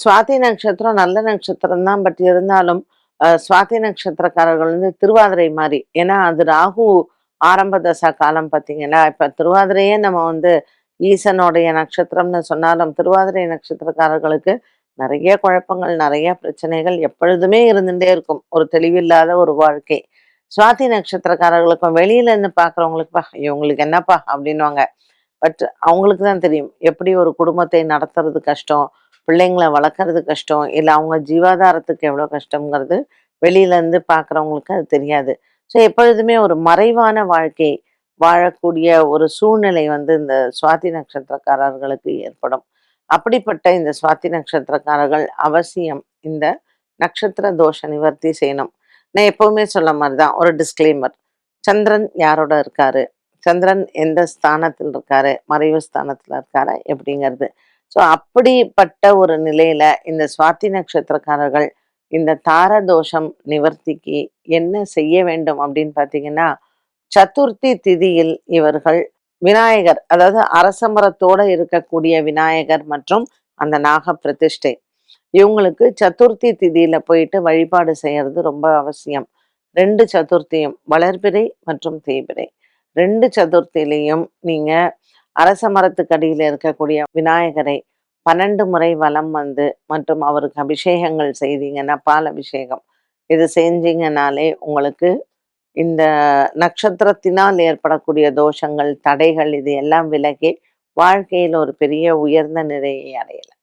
சுவாதி நட்சத்திரம் நல்ல நட்சத்திரம் தான். பட் இருந்தாலும் சுவாதி நட்சத்திரக்காரர்கள் வந்து திருவாதிரை மாதிரி. ஏன்னா அது ராகு ஆரம்ப தசா காலம் பார்த்தீங்கன்னா இப்போ திருவாதிரையே நம்ம வந்து ஈசனுடைய நட்சத்திரம்னு சொன்னாலும் திருவாதிரை நட்சத்திரக்காரர்களுக்கு நிறைய குழப்பங்கள் நிறைய பிரச்சனைகள் எப்பொழுதுமே இருந்துகிட்டே இருக்கும். ஒரு தெளிவில்லாத ஒரு வாழ்க்கை. சுவாதி நட்சத்திரக்காரர்களுக்கும் வெளியிலேருந்து இருந்து இவங்களுக்கு என்னப்பா? அப்படின்னுவாங்க. பட் அவங்களுக்கு தான் தெரியும் எப்படி ஒரு குடும்பத்தை நடத்துறது கஷ்டம் பிள்ளைங்களை வளர்க்குறது கஷ்டம். இல்லை அவங்க ஜீவாதாரத்துக்கு எவ்வளோ கஷ்டங்கிறது வெளியிலேருந்து பார்க்குறவங்களுக்கு அது தெரியாது. ஸோ எப்பொழுதுமே ஒரு மறைவான வாழ்க்கை வாழக்கூடிய ஒரு சூழ்நிலை வந்து இந்த சுவாதி நட்சத்திரக்காரர்களுக்கு ஏற்படும். அப்படிப்பட்ட இந்த சுவாதி நட்சத்திரக்காரர்கள் அவசியம் இந்த நட்சத்திர தோஷ நிவர்த்தி செய்யணும். நான் எப்பவுமே சொல்ல மாதிரி தான் ஒரு டிஸ்க்ளைமர் சந்திரன் யாரோட இருக்காரு? சந்திரன் எந்த ஸ்தானத்தில் இருக்காரு? மறைவு ஸ்தானத்தில் இருக்காரு? எப்படிங்கிறது. ஸோ அப்படிப்பட்ட ஒரு நிலையில இந்த சுவாதி நட்சத்திரக்காரர்கள் இந்த தார தோஷம் நிவர்த்திக்கு என்ன செய்ய வேண்டும் அப்படின்னு பார்த்தீங்கன்னா சதுர்த்தி திதியில் இவர்கள் விநாயகர் அதாவது அரசமரத்தோட இருக்கக்கூடிய விநாயகர் மற்றும் அந்த நாக பிரதிஷ்டை இவங்களுக்கு சதுர்த்தி திதியில போயிட்டு வழிபாடு செய்யறது ரொம்ப அவசியம். ரெண்டு சதுர்த்தியும் வளர்பிறை மற்றும் தேய்பிறை. ரெண்டு சதுர்த்திலையும் நீங்க அரச மரத்துக்கடியில் இருக்கக்கூடிய விநாயகரை பன்னெண்டு முறை வலம் வந்து மற்றும் அவருக்கு அபிஷேகங்கள் செய்தீங்கன்னா பால் அபிஷேகம். இது செஞ்சீங்கனாலே உங்களுக்கு இந்த நட்சத்திரத்தினால் ஏற்படக்கூடிய தோஷங்கள் தடைகள் இது எல்லாம் விலகி வாழ்க்கையில் ஒரு பெரிய உயர்ந்த நிலையை அடையலாம்.